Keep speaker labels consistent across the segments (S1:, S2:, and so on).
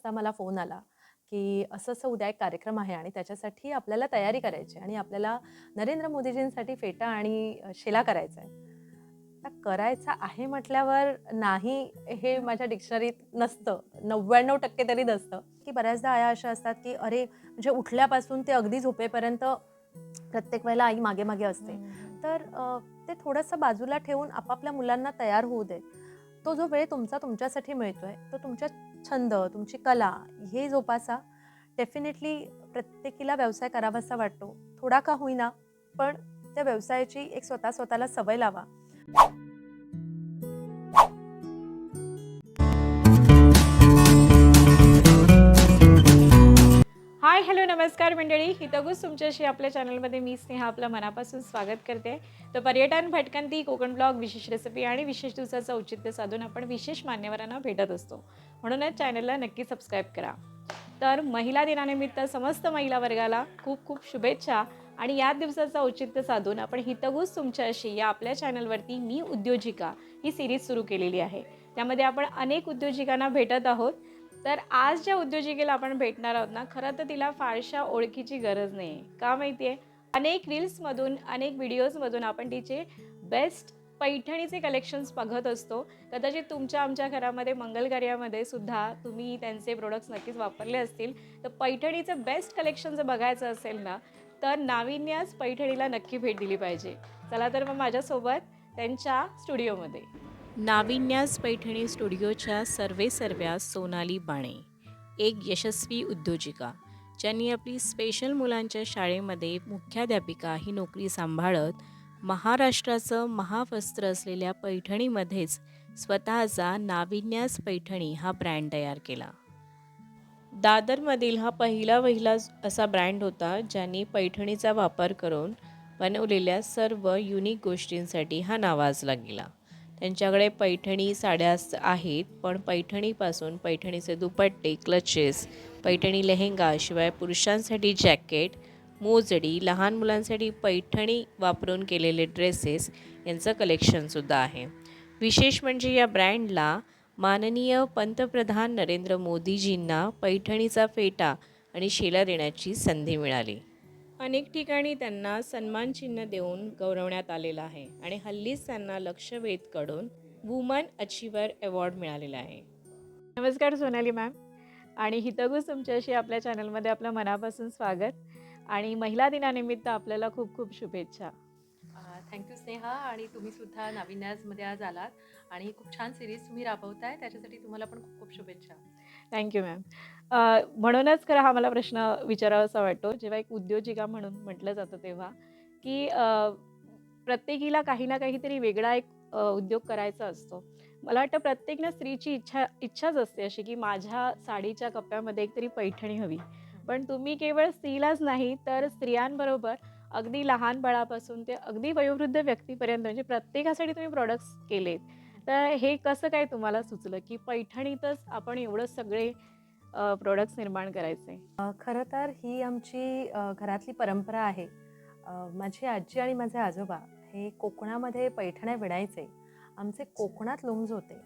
S1: वाजता मला फोन आला की असं असं उद्या एक कार्यक्रम आहे आणि त्याच्यासाठी आपल्याला तयारी करायची आहे आणि आपल्याला नरेंद्र मोदीजींसाठी फेटा आणि शिला शेला करायचा आहे करायचा आहे म्हटल्यावर नाही हे माझ्या डिक्शनरीत नसतं. नव्याण्णव टक्के तरी नसतं. की बऱ्याचदा आया अशा असतात की अरे म्हणजे उठल्यापासून ते अगदी झोपेपर्यंत प्रत्येक वेळेला आई मागे मागे असते. तर ते थोडंसं बाजूला ठेवून आपापल्या मुलांना तयार होऊ देत. तो जो वेळ तुमचा तुमच्यासाठी मिळतोय तो तुमच्या छंद तुमची कला हे जोपासा. डेफिनेटली प्रत्येकीला व्यवसाय करावासा वाटतो. थोडा का होईना पण त्या व्यवसायाची एक स्वतः स्वतःला सवय लावा.
S2: हॅलो नमस्कार मंडळी. हितगुज तुमच्याशी आपल्या चॅनलमध्ये मी स्नेहा आपलं मनापासून स्वागत करते. तर पर्यटन भटकंती कोकण ब्लॉग विशेष रेसिपी आणि विशेष दिवसाचं औचित्य साधून आपण विशेष मान्यवरांना भेटत असतो. म्हणूनच चॅनलला नक्की सबस्क्राईब करा. तर महिला दिनानिमित्त समस्त महिला वर्गाला खूप खूप शुभेच्छा आणि या दिवसाचं औचित्य साधून आपण हितगुज तुमच्याशी या आपल्या चॅनलवरती मी उद्योजिका ही सिरीज सुरू केलेली आहे. त्यामध्ये आपण अनेक उद्योजिकांना भेटत आहोत. तर आज ज्या उद्योजिकेला आपण भेटणार आहोत ना खरं तर तिला फारशा ओळखीची गरज नाही. का माहिती आहे? अनेक रील्समधून अनेक व्हिडिओजमधून आपण तिचे बेस्ट पैठणीचे कलेक्शन्स बघत असतो. कदाचित तुमच्या आमच्या घरामध्ये मंगलकार्यामध्ये सुद्धा तुम्ही त्यांचे प्रोडक्ट्स नक्कीच वापरले असतील. तर पैठणीचं बेस्ट कलेक्शन जर बघायचं असेल ना तर नाविन्यास पैठणीला नक्की भेट दिली पाहिजे. चला तर मग माझ्यासोबत त्यांच्या स्टुडिओमध्ये नाविन्यास पैठणी स्टुडिओच्या सर्वे सर्व्या सोनाली बाणे एक यशस्वी उद्योजिका ज्यांनी आपली स्पेशल मुलांच्या शाळेमध्ये मुख्याध्यापिका ही नोकरी सांभाळत महाराष्ट्राचं महावस्त्र असलेल्या पैठणीमध्येच स्वतःचा नाविन्यास पैठणी हा ब्रँड तयार केला. दादरमधील हा पहिला वहिला असा ब्रँड होता ज्यांनी पैठणीचा वापर करून बनवलेल्या सर्व युनिक गोष्टींसाठी हा नावाजला गेला. त्यांच्याकडे पैठणी साड्या आहेत पण पैठणीपासून पैठणीचे दुपट्टे क्लचेस पैठणी लेहंगा शिवाय पुरुषांसाठी जॅकेट मोजडी लहान मुलांसाठी पैठणी वापरून केलेले ड्रेसेस यांचं कलेक्शनसुद्धा आहे. विशेष म्हणजे या ब्रँडला माननीय पंतप्रधान नरेंद्र मोदीजींना पैठणीचा फेटा आणि शेला देण्याची संधी मिळाली. अनेक ठिकाणी त्यांना सन्मान चिन्ह देऊन गौरवण्यात आलेलं आहे आणि हल्लीच त्यांना लक्षवेधकडून वुमन अचिव्हर अवॉर्ड मिळालेला आहे. नमस्कार सोनाली मॅम. आणि हितगुज तुमच्याशी आपल्या चॅनलमध्ये आपलं मनापासून स्वागत. आणि महिला दिनानिमित्त आपल्याला खूप खूप शुभेच्छा.
S1: Thank you Sneha. आणि तुम्ही सुद्धा नाविन्याजमध्ये आज आलात. आणि ही खूप छान सिरीज तुम्ही राबवताय. त्याच्यासाठी तुम्हाला पण खूप खूप शुभेच्छा.
S2: थँक्यू मॅम अ, म्हणूनच खरं हा मला प्रश्न विचारावासा वाटतो. जेव्हा एक उद्योजिका म्हणून म्हटलं जातं तेव्हा की अ, प्रत्येकीला काही ना काहीतरी वेगळा एक अ, उद्योग करायचा असतो. मला वाटतं प्रत्येक ना स्त्रीची इच्छा इच्छाच असते अशी की माझ्या साडीच्या कप्प्यामध्ये एक तरी पैठणी हवी. पण तुम्ही केवळ स्त्रीलाच नाही तर स्त्रियांबरोबर अगदी लहान बाळापासून ते अगदी वयोवृद्ध व्यक्तीपर्यंत म्हणजे प्रत्येकासाठी तुम्ही प्रोडक्ट्स केलेत. तर हे कसं काय तुम्हाला सुचलं की पैठणीतच आपण एवढं सगळे प्रोडक्ट्स निर्माण करायचे.
S1: खरं तर ही आमची घरातली परंपरा आहे. माझी आजी आणि माझे आजोबा हे कोकणामध्ये पैठण्या विणायचे. आमचे कोकणात लुम्स होते.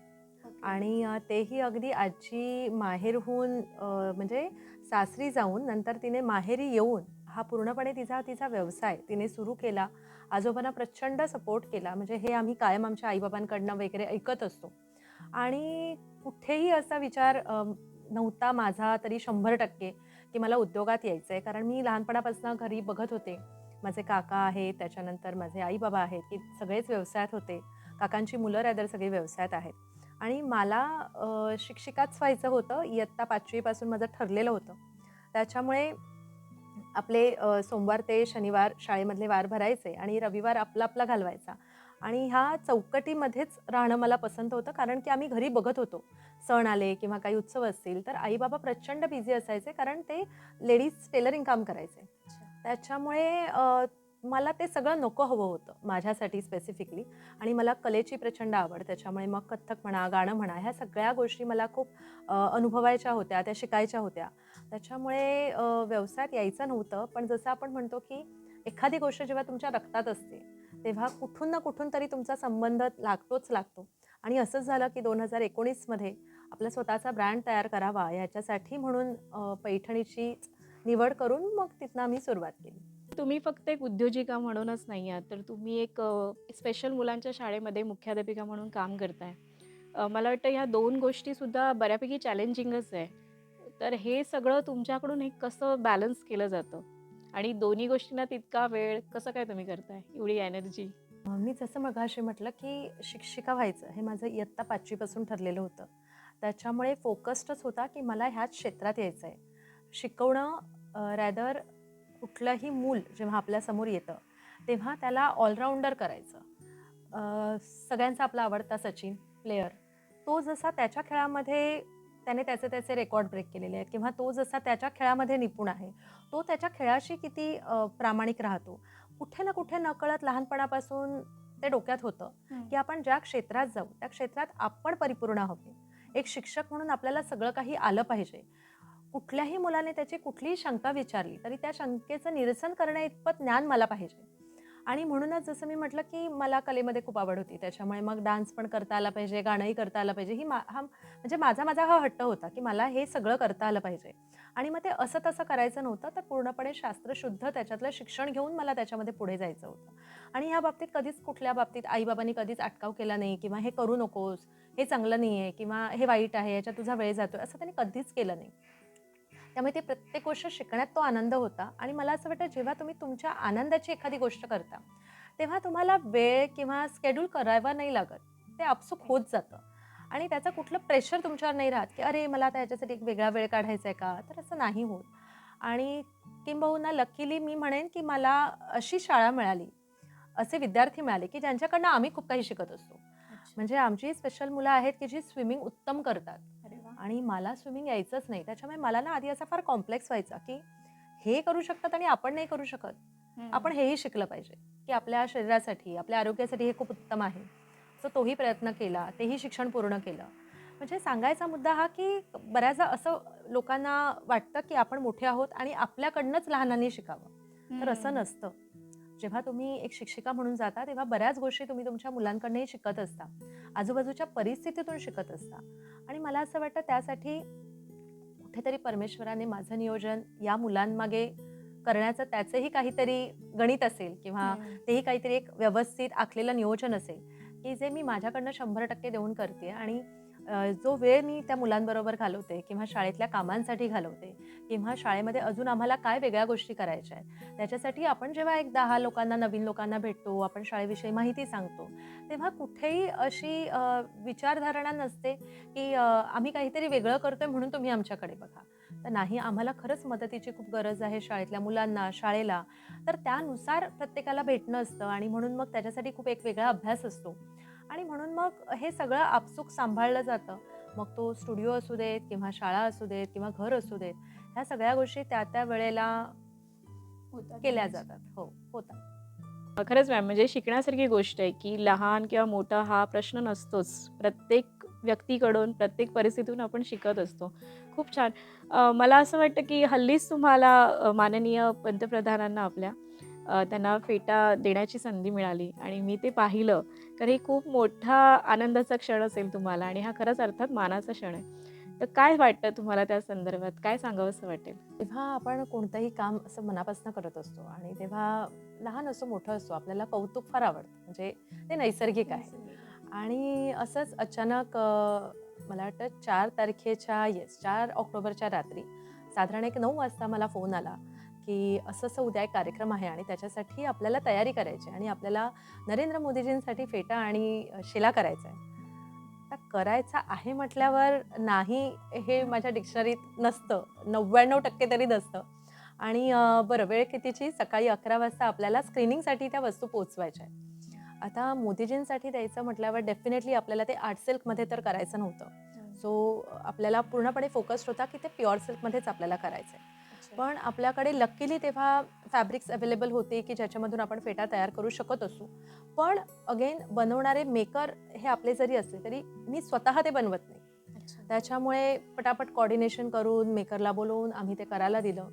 S1: आणि तेही अगदी आजी माहेरहून म्हणजे सासरी जाऊन नंतर तिने माहेरी येऊन हा पूर्णपणे तिचा तिचा व्यवसाय तिने सुरू केला. आजोबांना प्रचंड सपोर्ट केला. म्हणजे हे आम्ही कायम आमच्या आईबाबांकडनं वगैरे ऐकत असतो. आणि कुठेही असा विचार नव्हता माझा तरी शंभर टक्के की मला उद्योगात यायचं आहे कारण मी लहानपणापासून घरी बघत होते. माझे काका आहेत त्याच्यानंतर माझे आई बाबा आहेत की सगळेच व्यवसायात होते. काकांची मुलं रॅदर सगळी व्यवसायात आहेत. आणि मला शिक्षिकाच व्हायचं होतं. इयत्ता पाचवीपासून माझं ठरलेलं होतं. त्याच्यामुळे आपले सोमवार ते शनिवार शाळेमधले वार भरायचे आणि रविवार आपला आपला घालवायचा. आणि ह्या चौकटीमध्येच राहणं मला पसंत होतं. कारण की आम्ही घरी बघत होतो. सण आले किंवा काही उत्सव असतील तर आई बाबा प्रचंड बिझी असायचे कारण ते लेडीज टेलरिंग काम करायचे. त्याच्यामुळे मला ते सगळं नको हवं होतं माझ्यासाठी स्पेसिफिकली आणि मला कलेची प्रचंड आवड. त्याच्यामुळे मग कथ्थक म्हणा गाणं म्हणा ह्या सगळ्या गोष्टी मला खूप अनुभवायच्या होत्या त्या शिकायच्या होत्या. त्याच्यामुळे व्यवसायात यायचं नव्हतं पण जसं आपण म्हणतो की एखादी गोष्ट जेव्हा तुमच्या रक्तात असते तेव्हा कुठून ना कुठून तरी तुमचा संबंध लागतोच लागतो. आणि असंच झालं की दोन हजार एकोणीसमध्ये आपला स्वतःचा ब्रँड तयार करावा याच्यासाठी म्हणून पैठणीची निवड करून मग तिथनं आम्ही सुरुवात केली.
S2: तुम्ही फक्त एक उद्योजिका म्हणूनच नाही आहात तर तुम्ही एक स्पेशल मुलांच्या शाळेमध्ये मुख्याध्यापिका म्हणून काम करताय. मला वाटतं ह्या दोन गोष्टीसुद्धा बऱ्यापैकी चॅलेंजिंगच आहे. तर हे सगळं तुमच्याकडून हे कसं बॅलन्स केलं जातं? आणि दोन्ही गोष्टींना तितका वेळ कसं काय तुम्ही करताय? एवढी एनर्जी
S1: मी जसं मगाशी म्हटलं की शिक्षिका व्हायचं हे माझं इयत्ता पाचवीपासून ठरलेलं होतं. त्याच्यामुळे फोकस्डच होता की मला ह्याच क्षेत्रात यायचं आहे शिकवणं रॅदर कुठलंही मूल जेव्हा आपल्यासमोर येतं तेव्हा त्याला ऑलराऊंडर करायचं. सगळ्यांचा आपला आवडता सचिन प्लेयर तो जसा त्याच्या खेळामध्ये त्याने त्याचे त्याचे रेकॉर्ड ब्रेक केलेले आहेत किंवा तो जसा त्याच्या खेळामध्ये निपुण आहे तो त्याच्या खेळाशी किती प्रामाणिक राहतो. कुठे ना कुठे नकळत लहानपणापासून ते डोक्यात होतं की आपण ज्या क्षेत्रात जाऊ त्या क्षेत्रात आपण परिपूर्ण हवे. एक शिक्षक म्हणून आपल्याला सगळं काही आलं पाहिजे. कुठल्याही मुलाने त्याची कुठलीही शंका विचारली तरी त्या शंकेचं निरसन करण्या इतपत ज्ञान मला पाहिजे. आणि म्हणूनच जसं मी म्हटलं की मला कलेमध्ये खूप आवड होती. त्याच्यामुळे मग डान्स पण करता आला पाहिजे गाणंही करता आलं पाहिजे. ही मा हा म्हणजे माझा माझा हा हट्ट होता की मला हे सगळं करता आलं पाहिजे. आणि मग ते असं तसं करायचं नव्हतं तर पूर्णपणे शास्त्रशुद्ध त्याच्यातलं शिक्षण घेऊन मला त्याच्यामध्ये पुढे जायचं होतं. आणि ह्या बाबतीत कधीच कुठल्या बाबतीत आईबाबांनी कधीच अटकाव केला नाही किंवा हे करू नकोस हे चांगलं नाही आहे किंवा हे वाईट आहे याच्यात तुझा वेळ जातो असं त्यांनी कधीच केलं नाही. त्यामुळे ते प्रत्येक गोष्ट शिकण्यात तो आनंद होता. आणि मला असं वाटतं जेव्हा तुम्ही तुमच्या आनंदाची एखादी गोष्ट करता तेव्हा तुम्हाला वेळ किंवा स्केड्यूल करावा नाही लागत. ते आपसूक होत जातं. आणि त्याचं कुठलं प्रेशर तुमच्यावर नाही राहत की अरे मला आता याच्यासाठी एक वेगळा वेळ काढायचा आहे का? तर असं नाही होत. आणि किंबहुना लकीली मी म्हणेन की मला अशी शाळा मिळाली असे विद्यार्थी मिळाले की ज्यांच्याकडनं आम्ही खूप काही शिकत असतो. म्हणजे आमची स्पेशल मुलं आहेत की जी स्विमिंग उत्तम करतात. आणि मला स्विमिंग यायचंच नाही. त्याच्यामुळे मला ना आधी असा फार कॉम्प्लेक्स व्हायचा की हे करू शकतात आणि आपण नाही करू शकत. आपण हेही शिकलं पाहिजे की आपल्या शरीरासाठी आपल्या आरोग्यासाठी हे खूप उत्तम आहे. सो तोही प्रयत्न केला तेही शिक्षण पूर्ण केलं. म्हणजे सांगायचा मुद्दा हा की बऱ्याचदा असं लोकांना वाटतं की आपण मोठे आहोत आणि आपल्याकडनंच लहानांनी शिकावं. तर असं नसतं. जेव्हा तुम्ही एक शिक्षिका म्हणून जाता तेव्हा बऱ्याच गोष्टी तुम्ही तुमच्या मुलांकडनंही शिकत असता. आजूबाजूच्या परिस्थितीतून शिकत असता. आणि मला असं वाटतं त्यासाठी कुठेतरी परमेश्वराने माझं नियोजन या मुलांमागे करण्याचं त्याचंही काहीतरी गणित असेल किंवा तेही काहीतरी एक व्यवस्थित आखलेलं नियोजन असेल की जे मी माझ्याकडनं शंभर टक्के देऊन करते. आणि जो वेळ मी त्या मुलांबरोबर घालवते किंवा शाळेतल्या कामांसाठी घालवते किंवा शाळेमध्ये अजून आम्हाला काय वेगळ्या गोष्टी करायच्या आहेत त्याच्यासाठी आपण जेव्हा एक दहा लोकांना नवीन लोकांना भेटतो आपण शाळेविषयी माहिती सांगतो तेव्हा कुठेही अशी विचारधारणा नसते की आम्ही काहीतरी वेगळं करतोय म्हणून तुम्ही आमच्याकडे बघा. तर नाही आम्हाला खरंच मदतीची खूप गरज आहे शाळेतल्या मुलांना शाळेला. तर त्यानुसार प्रत्येकाला भेटणं असतं आणि म्हणून मग त्याच्यासाठी खूप एक वेगळा अभ्यास असतो. आणि म्हणून मग हे सगळं आपसूक सांभाळलं जातं. मग तो स्टुडिओ असू देत किंवा शाळा असू देत किंवा घर असू देत ह्या सगळ्या गोष्टी त्या त्या वेळेला केल्या जातात. हो होतात.
S2: खरंच मॅम म्हणजे शिकण्यासारखी गोष्ट आहे की लहान किंवा मोठा हा प्रश्न नसतोच. प्रत्येक व्यक्तीकडून प्रत्येक परिस्थितीतून आपण शिकत असतो. खूप छान. मला असं वाटतं की हल्लीच तुम्हाला माननीय पंतप्रधानांना आपल्या त्यांना फेटा देण्याची संधी मिळाली आणि मी ते पाहिलं. तर ही खूप मोठा आनंदाचा क्षण असेल तुम्हाला आणि हा खरंच अर्थात मानाचा क्षण आहे. तर काय वाटतं तुम्हाला त्या संदर्भात? काय सांगावं असं वाटेल?
S1: तेव्हा आपण कोणतंही काम असं मनापासून करत असतो आणि तेव्हा लहान असो मोठं असो आपल्याला कौतुक फार आवडतं. म्हणजे ते नैसर्गिक आहे. आणि असंच अचानक मला वाटतं चार तारखेच्या येस चार ऑक्टोबरच्या रात्री साधारण एक नऊ वाजता मला फोन आला. की असं असं उद्या एक कार्यक्रम आहे आणि त्याच्यासाठी आपल्याला तयारी करायची आहे आणि आपल्याला नरेंद्र मोदीजींसाठी फेटा आणि शेला करायचा आहे. आता करायचा आहे म्हटल्यावर नाही हे माझ्या डिक्शनरीत नसतं. नव्याण्णव टक्के तरी नसतं. आणि बरं वेळ कितीची? सकाळी अकरा वाजता आपल्याला स्क्रीनिंगसाठी त्या वस्तू पोचवायच्या आहेत. आता मोदीजींसाठी द्यायचं म्हटल्यावर डेफिनेटली आपल्याला ते आर्ट सिल्कमध्ये तर करायचं नव्हतं. सो आपल्याला पूर्णपणे फोकस्ड होता की ते प्युअर सिल्कमध्येच आपल्याला करायचं आहे. पण आपल्याकडे लकीली तेव्हा फॅब्रिक्स अवेलेबल होते की ज्याच्यामधून आपण फेटा तयार करू शकत असू. पण अगेन बनवणारे मेकर हे आपले जरी असले तरी मी स्वतः ते बनवत नाही. त्याच्यामुळे पटापट कॉर्डिनेशन करून मेकरला बोलवून आम्ही ते करायला दिलं.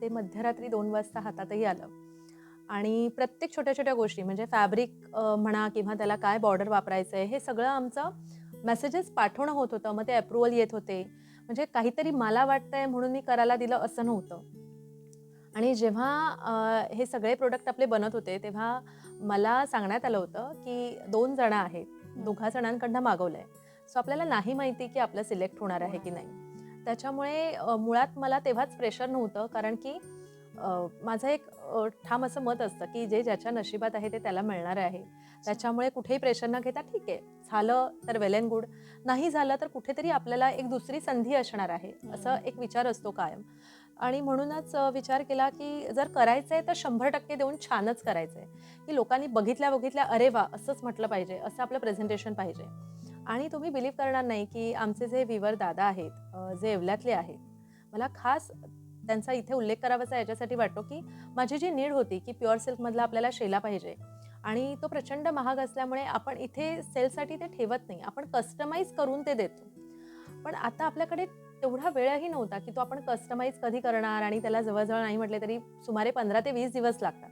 S1: ते मध्यरात्री दोन वाजता हातातही आलं. आणि प्रत्येक छोट्या छोट्या गोष्टी म्हणजे फॅब्रिक म्हणा किंवा त्याला काय बॉर्डर वापरायचं आहे हे सगळं आमचं मेसेजेस पाठवणं होत होतं. मग ते अप्रुव्हल येत होते. म्हणजे काहीतरी मला वाटतंय म्हणून मी करायला दिलं असं नव्हतं. आणि जेव्हा हे सगळे प्रोडक्ट आपले बनत होते तेव्हा मला सांगण्यात आलं होतं की दोन जण आहेत दोघा जणांकडनं मागवलं आहे सो आपल्याला नाही माहिती की आपलं सिलेक्ट होणार आहे की नाही. त्याच्यामुळे मुळात मला तेव्हाच प्रेशर नव्हतं कारण की माझं एक ठाम असं मत असतं की जे ज्याच्या नशिबात आहे ते त्याला मिळणार आहे. त्याच्यामुळे कुठेही प्रेशर न घेता ठीक आहे झालं तर वेल अँड गुड नाही झालं तर कुठेतरी आपल्याला एक दुसरी संधी असणार आहे. असं एक विचार असतो कायम. आणि म्हणूनच विचार केला की जर करायचं आहे तर शंभर टक्के देऊन छानच करायचं आहे की लोकांनी बघितल्या बघितल्या अरे वा असंच म्हटलं पाहिजे असं आपलं प्रेझेंटेशन पाहिजे. आणि तुम्ही बिलीव्ह करणार नाही की आमचे जे विवर दादा आहेत जे येवल्यातले आहेत मला खास त्यांचा इथे उल्लेख करावाचा याच्यासाठी वाटतो की माझी जी नीड होती की प्युअर सिल्कमधला आपल्याला शेला पाहिजे आणि तो प्रचंड महाग असल्यामुळे आपण इथे सेलसाठी ते ठेवत नाही. आपण कस्टमाइज करून ते देतो. पण आता आपल्याकडे तेवढा वेळही नव्हता की तो आपण कस्टमाइज कधी करणार आणि त्याला जवळजवळ नाही म्हटले तरी सुमारे पंधरा ते वीस दिवस लागतात.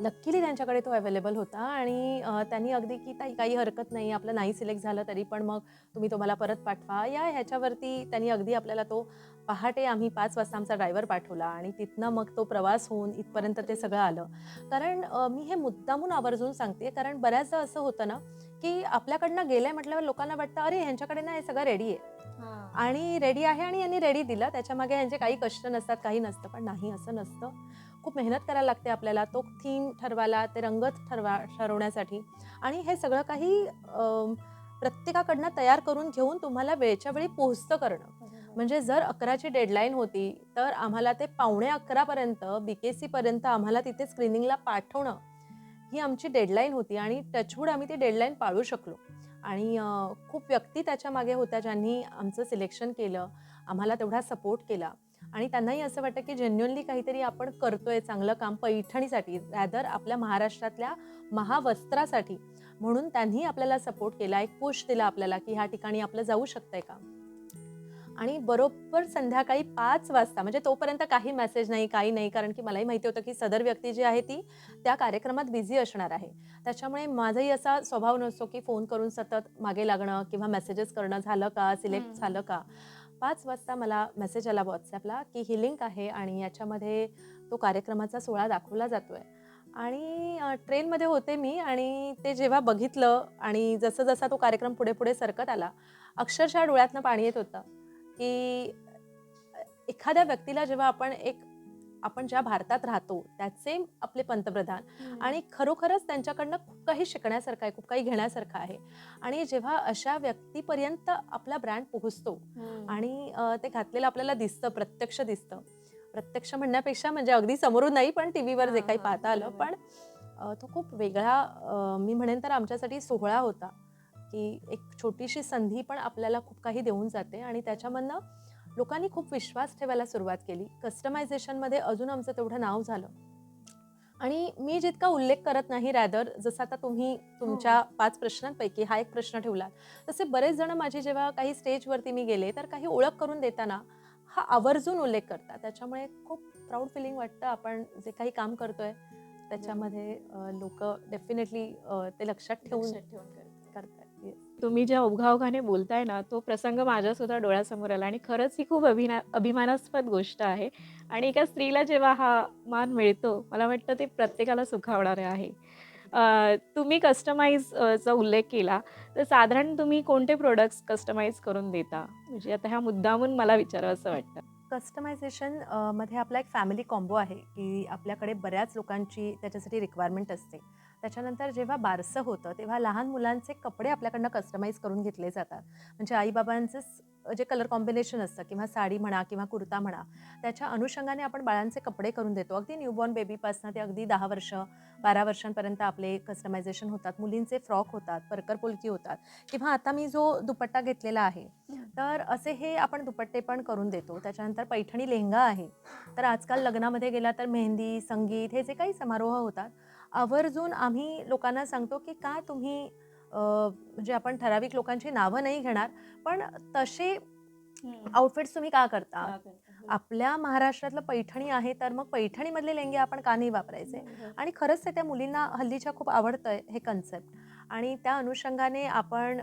S1: लक्कीली त्यांच्याकडे तो अवेलेबल होता आणि त्यांनी अगदी की ताई काही हरकत नाही आपलं नाही सिलेक्ट झालं तरी पण मग तुम्ही तो मला परत पाठवा. या ह्याच्यावरती त्यांनी अगदी आपल्याला तो पहाटे आम्ही पाच वाजता आमचा ड्रायव्हर पाठवला आणि तिथनं मग तो प्रवास होऊन इथपर्यंत ते सगळं आलं. कारण मी हे मुद्दामून आवर्जून सांगते कारण बऱ्याचदा असं होतं ना की आपल्याकडनं गेलंय म्हटल्यावर लोकांना वाटतं अरे ह्यांच्याकडे ना हे सगळं रेडी आहे. आणि रेडी आहे आणि यांनी रेडी दिलं त्याच्यामागे यांचे काही कष्ट नसतात काही नसतं पण नाही असं नसतं. खूप मेहनत करायला लागते आपल्याला. तो थीम ठरवायला ते रंग ठरवा ठरवण्यासाठी. आणि हे सगळं काही प्रत्येकाकडनं तयार करून घेऊन तुम्हाला वेळच्या वेळी पोहोचतं करणं. म्हणजे जर अकराची डेडलाईन होती तर आम्हाला ते पावणे अकरापर्यंत बी के सीपर्यंत आम्हाला तिथे स्क्रीनिंगला पाठवणं ही आमची डेडलाईन होती आणि टचवूड आम्ही ती डेडलाईन पाळू शकलो. आणि खूप व्यक्ती त्याच्यामागे होत्या ज्यांनी आमचं सिलेक्शन केलं आम्हाला तेवढा सपोर्ट केला. आणि त्यांनाही असं वाटतं की जेन्युअनली काहीतरी आपण करतोय चांगलं काम पैठणीसाठी रॅदर आपल्या महाराष्ट्रातल्या महावस्त्रासाठी. म्हणून त्यांनी आपल्याला सपोर्ट केला एक पुश दिला आपल्याला की ह्या ठिकाणी आपलं जाऊ शकतंय का आणि बरोबर संध्याकाळी पाच वाजता म्हणजे तोपर्यंत काही मेसेज नाही काही नाही कारण की मलाही माहिती होतं की सदर व्यक्ती जी आहे ती त्या कार्यक्रमात बिझी असणार आहे. त्याच्यामुळे माझाही असा स्वभाव नसतो की फोन करून सतत मागे लागणं किंवा मेसेजेस करणं झालं का सिलेक्ट. झालं का. पाच वाजता मला मेसेज आला व्हॉट्सॲपला की ही लिंक आहे आणि याच्यामध्ये तो कार्यक्रमाचा सोहळा दाखवला जातो आहे आणि ट्रेनमध्ये होते मी आणि ते जेव्हा बघितलं आणि जसं जसा तो कार्यक्रम पुढे पुढे सरकत आला अक्षरशः डोळ्यातनं पाणी येत होतं की एखाद्या व्यक्तीला जेव्हा आपण एक आपण ज्या भारतात राहतो त्याचे आपले पंतप्रधान. आणि खरोखरच त्यांच्याकडनं खूप काही शिकण्यासारखं आहे खूप काही घेण्यासारखं आहे. आणि जेव्हा अशा व्यक्तीपर्यंत आपला ब्रँड पोहोचतो आणि ते घातलेलं आपल्याला दिसतं प्रत्यक्ष दिसतं. प्रत्यक्ष म्हणण्यापेक्षा म्हणजे अगदी समोरून नाही पण टी व्हीवर जे काही पाहता आलं. पण तो खूप वेगळा मी म्हणेन तर आमच्यासाठी सोहळा होता. की एक छोटीशी संधी पण आपल्याला खूप काही देऊन जाते आणि त्याच्यामधनं लोकांनी खूप विश्वास ठेवायला सुरुवात केली. कस्टमायझेशनमध्ये अजून आमचं तेवढं नाव झालं. आणि मी जितका उल्लेख करत नाही रॅदर जसं आता तुम्ही तुमच्या पाच प्रश्नांपैकी हा एक प्रश्न ठेवला तसे बरेच जण माझी जेव्हा काही स्टेजवरती मी गेले तर काही ओळख करून देताना हा आवर्जून उल्लेख करतात. त्याच्यामुळे खूप प्राऊड फिलिंग वाटतं आपण जे काही काम करतोय त्याच्यामध्ये लोक डेफिनेटली ते लक्षात ठेवून करतात.
S2: तुम्ही ज्या ओघाओघाने बोलताय ना तो प्रसंग माझ्या सुद्धा डोळ्यासमोर आला आणि खरंच ही खूप अभिना अभिमानास्पद गोष्ट आहे. आणि एका स्त्रीला जेव्हा हा मान मिळतो मला वाटतं ते प्रत्येकाला सुखावणारे आहे. तुम्ही कस्टमाइजचा उल्लेख केला तर साधारण तुम्ही कोणते प्रोडक्ट्स कस्टमाइज करून देता? म्हणजे आता ह्या मुद्दामून मला विचारावं असं वाटतं.
S1: कस्टमायझेशनमध्ये आपला एक फॅमिली कॉम्बो आहे की आपल्याकडे बऱ्याच लोकांची त्याच्यासाठी रिक्वायरमेंट असते. त्याच्यानंतर जेव्हा बारसं होतं तेव्हा लहान मुलांचे कपडे आपल्याकडनं कस्टमाइज करून घेतले जातात. म्हणजे आईबाबांचे जे कलर कॉम्बिनेशन असतं किंवा साडी म्हणा किंवा कुर्ता म्हणा त्याच्या अनुषंगाने आपण बाळांचे कपडे करून देतो. अगदी न्यूबॉर्न बेबीपासून ते अगदी दहा वर्ष बारा वर्षांपर्यंत आपले कस्टमायझेशन होतात. मुलींचे फ्रॉक होतात परकर पोलकी होतात. किंवा आता मी जो दुपट्टा घेतलेला आहे तर असे हे आपण दुपट्टे पण करून देतो. त्याच्यानंतर पैठणी लेहंगा आहे. तर आजकाल लग्नामध्ये गेला तर मेहंदी संगीत हे जे काही समारोह होतात आवर्जून आम्ही लोकांना सांगतो की का तुम्ही म्हणजे आपण ठराविक लोकांची नावं नाही घेणार पण तसे आउटफिट्स तुम्ही का करता? आपल्या महाराष्ट्रातलं पैठणी आहे तर मग पैठणीमधले लेंगे आपण का नाही वापरायचे? आणि खरंच ते त्या मुलींना हल्लीच्या खूप आवडतंय हे कन्सेप्ट आणि त्या अनुषंगाने आपण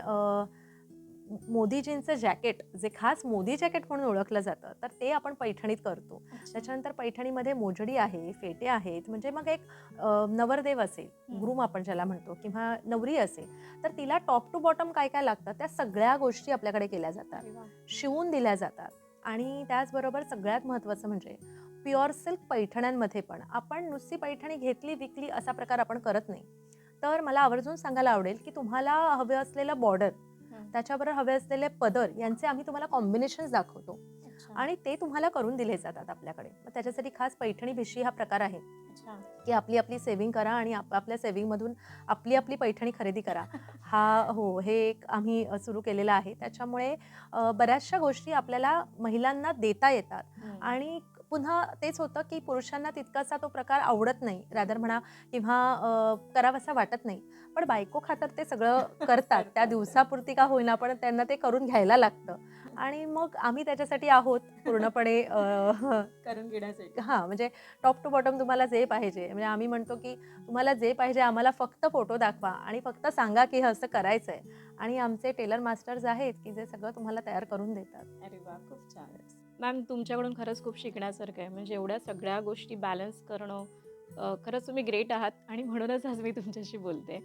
S1: मोदीजींचं जॅकेट जे खास मोदी जॅकेट म्हणून ओळखलं जातं तर ते आपण पैठणीत करतो त्याच्यानंतर पैठणीमध्ये मोजडी आहे फेटे आहेत म्हणजे मग एक नवरदेव असेल. ग्रूम आपण ज्याला म्हणतो किंवा नवरी असेल तर तिला टॉप टू बॉटम काय काय लागतं त्या सगळ्या गोष्टी आपल्याकडे केल्या जातात. शिवून दिल्या जातात आणि त्याचबरोबर सगळ्यात महत्त्वाचं म्हणजे प्युअर सिल्क पैठण्यांमध्ये पण आपण नुसती पैठणी घेतली विकली असा प्रकार आपण करत नाही तर मला आवर्जून सांगायला आवडेल की तुम्हाला हवे असलेलं बॉर्डर. त्याच्याबरोबर हवे असलेले पदर यांचे आम्ही तुम्हाला कॉम्बिनेशन्स दाखवतो. आणि ते तुम्हाला करून दिले जातात आपल्याकडे. मग त्याच्यासाठी खास पैठणी भिशी हा प्रकार आहे. की आपली आपली सेव्हिंग करा आणि आपापल्या सेव्हिंगमधून आपली आपली पैठणी खरेदी करा. हा हो हे एक आम्ही सुरू केलेलं आहे. त्याच्यामुळे बऱ्याचशा गोष्टी आपल्याला महिलांना देता येतात. आणि पुन्हा तेच होतं की पुरुषांना तितकासा तो प्रकार आवडत नाही. रादर म्हणा किंवा करावासा वाटत नाही. पण बायको खातर ते सगळं करतात. त्या दिवसापुरती का होईना पण त्यांना ते करून घ्यायला लागतं. आणि मग आम्ही त्याच्यासाठी आहोत पूर्णपणे
S2: करून घेण्यासाठी.
S1: हां म्हणजे टॉप टू बॉटम तुम्हाला जे पाहिजे. म्हणजे आम्ही म्हणतो की तुम्हाला जे पाहिजे आम्हाला फक्त फोटो दाखवा आणि फक्त सांगा की हे असं करायचं आहे आणि आमचे टेलर मास्टर्स आहेत की जे सगळं तुम्हाला तयार करून देतात.
S2: अरे वा खूप छान. मॅम तुमच्याकडून खरंच खूप शिकण्यासारखं आहे. म्हणजे एवढ्या सगळ्या गोष्टी बॅलन्स करणं खरंच तुम्ही ग्रेट आहात आणि म्हणूनच आज मी तुमच्याशी बोलते.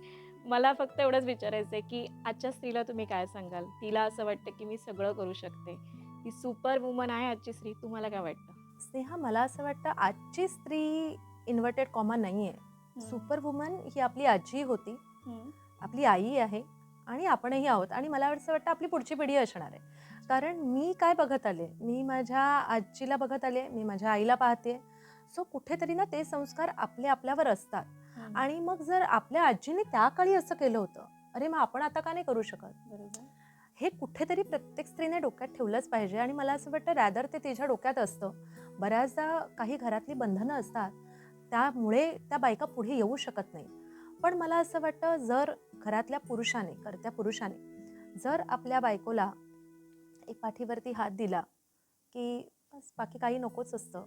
S2: मला फक्त एवढंच विचारायचं आहे की आजच्या स्त्रीला तुम्ही काय सांगाल? तिला असं वाटतं की मी सगळं करू शकते. ती सुपर वुमन आहे आजची स्त्री. तुम्हाला काय वाटतं?
S1: स्नेहा मला असं वाटतं आजची स्त्री इन्व्हर्टेड कॉमा नाही आहे सुपर वुमन ही आपली आजी होती. आपली आई आहे आणि आपणही आहोत. आणि मला असं वाटतं आपली पुढची पिढी असणार आहे. कारण मी काय बघत आले? मी माझ्या आजीला बघत आले मी माझ्या आईला पाहते. सो कुठेतरी ना ते संस्कार आपले आपल्यावर असतात. आणि मग जर आपल्या आजीने त्या काळी असं केलं होतं अरे मग आपण आता का नाही करू शकत?
S2: बरोबर.
S1: हे कुठेतरी प्रत्येक स्त्रीने डोक्यात ठेवलंच पाहिजे. आणि मला असं वाटतं रॅदर ते तिच्या डोक्यात असतं. बऱ्याचदा काही घरातली बंधनं असतात. त्यामुळे त्या बायका पुढे येऊ शकत नाही पण मला असं वाटतं जर घरातल्या पुरुषाने करत्या पुरुषाने जर आपल्या बायकोला एक पाठीवरती हात दिला की बस बाकी काही नकोच असतं.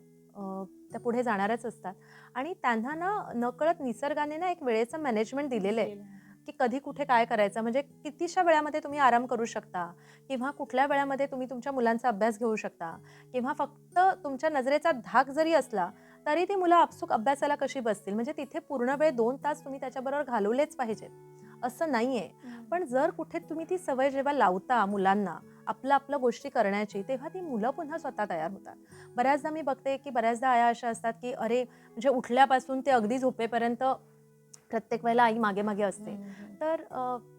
S1: त्या पुढे जाणारच असतात. आणि त्यांना ना नकळत निसर्गाने ना एक वेळेचं मॅनेजमेंट दिलेलं आहे. की कधी कुठे काय करायचं. म्हणजे कितीशा वेळामध्ये तुम्ही आराम करू शकता किंवा कुठल्या वेळामध्ये तुम्ही तुमच्या मुलांचा अभ्यास घेऊ शकता किंवा फक्त तुमच्या नजरेचा धाक जरी असला तरी ती मुलं आपसूक अभ्यासाला कशी बसतील? म्हणजे तिथे पूर्ण वेळ दोन तास तुम्ही त्याच्याबरोबर घालवलेच पाहिजेत. असं नाही आहे पण जर कुठे तुम्ही ती सवय जेव्हा लावता मुलांना आपलं आपलं गोष्टी करण्याची तेव्हा ती मुलं पुन्हा स्वतः तयार होतात. बऱ्याचदा मी बघते की बऱ्याचदा आया अशा असतात की अरे म्हणजे उठल्यापासून ते अगदी झोपेपर्यंत प्रत्येक वेळेला आई मागे मागे असते. तर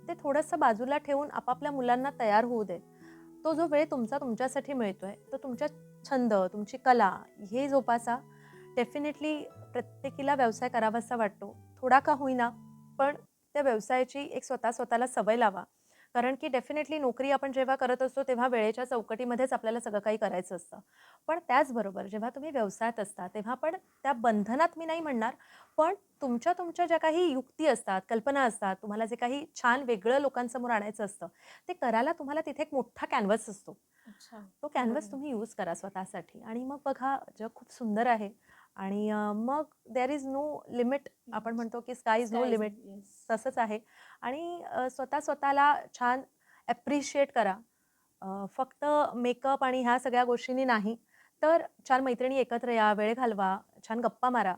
S1: ते थोडंसं बाजूला ठेवून आपापल्या मुलांना तयार होऊ देत तो जो वेळ तुमचा तुमच्यासाठी मिळतोय तो तुमच्या छंद तुमची कला हे जोपासा. डेफिनेटली प्रत्येकीला व्यवसाय करावासा वाटतो. थोडा का होईना पण त्या व्यवसायाची एक स्वतः स्वतःला सवय लावा. कारण की डेफिनेटली नोकरी आपण जेव्हा करत असतो तेव्हा वेळेच्या चौकटीमध्येच आपल्याला सगळं काही करायचं असतं. पण त्याचबरोबर जेव्हा तुम्ही व्यवसायात असता तेव्हा पण त्या बंधनात मी नाही म्हणणार पण तुमच्या तुमच्या ज्या काही युक्ती असतात कल्पना असतात तुम्हाला जे काही छान वेगळं लोकांसमोर आणायचं असतं ते करायला तुम्हाला तिथे एक मोठा कॅनव्हस असतो. तो कॅनव्हस. तुम्ही यूज करा स्वतःसाठी. आणि मग बघा जग खूप सुंदर आहे. आणि मग देर इज नो लिमिट आपण म्हणतो की स्काय इज नो लिमिट. तसंच आहे. आणि स्वतः स्वतःला छान ॲप्रिशिएट करा. फक्त मेकअप आणि ह्या सगळ्या गोष्टींनी नाही तर चार मैत्रिणी एकत्र या वेळ घालवा छान गप्पा मारा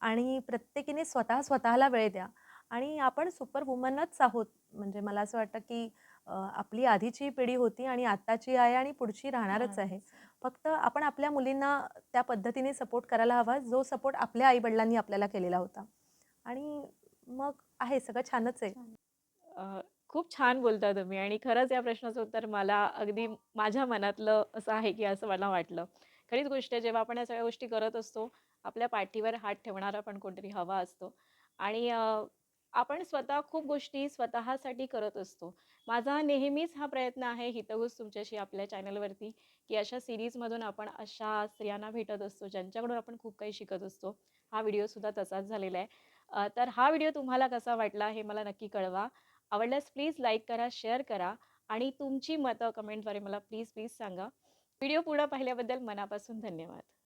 S1: आणि प्रत्येकीने स्वतः स्वतःला वेळ द्या. आणि आपण सुपर वुमनच आहोत. म्हणजे मला असं वाटतं की आपली आधीची पिढी होती आणि आत्ताची आहे आणि पुढची राहणारच आहे. फक्त आपण आपल्या मुलींना त्या पद्धतीने सपोर्ट करायला हवा जो सपोर्ट आपल्या आईवडिलांनी आपल्याला केलेला होता. आणि मग आहे सगळं छानच आहे.
S2: खूप छान बोलता तुम्ही आणि खरंच या प्रश्नाचं उत्तर मला अगदी माझ्या मनातलं असं आहे की असं मला वाटलं. खरीच गोष्ट आहे जेव्हा आपण या सगळ्या गोष्टी करत असतो आपल्या पाठीवर हात ठेवणारा पण कोणतरी हवा असतो. आणि आपण स्वतः खूप गोष्टी स्वतःसाठी करत असतो. माझा नेहमीच हा प्रयत्न आहे हितगुज तुमच्याशी आपल्या चॅनलवरती की अशा सिरीजमधून आपण अशा स्त्रियांना भेटत असतो ज्यांच्याकडून आपण खूप काही शिकत असतो. हा व्हिडिओसुद्धा तसाच झालेला आहे. तर हा व्हिडिओ तुम्हाला कसा वाटला हे मला नक्की कळवा. आवडल्यास प्लीज लाईक करा शेअर करा आणि तुमची मतं कमेंटद्वारे मला प्लीज प्लीज सांगा. व्हिडिओ पूर्ण पाहिल्याबद्दल मनापासून धन्यवाद.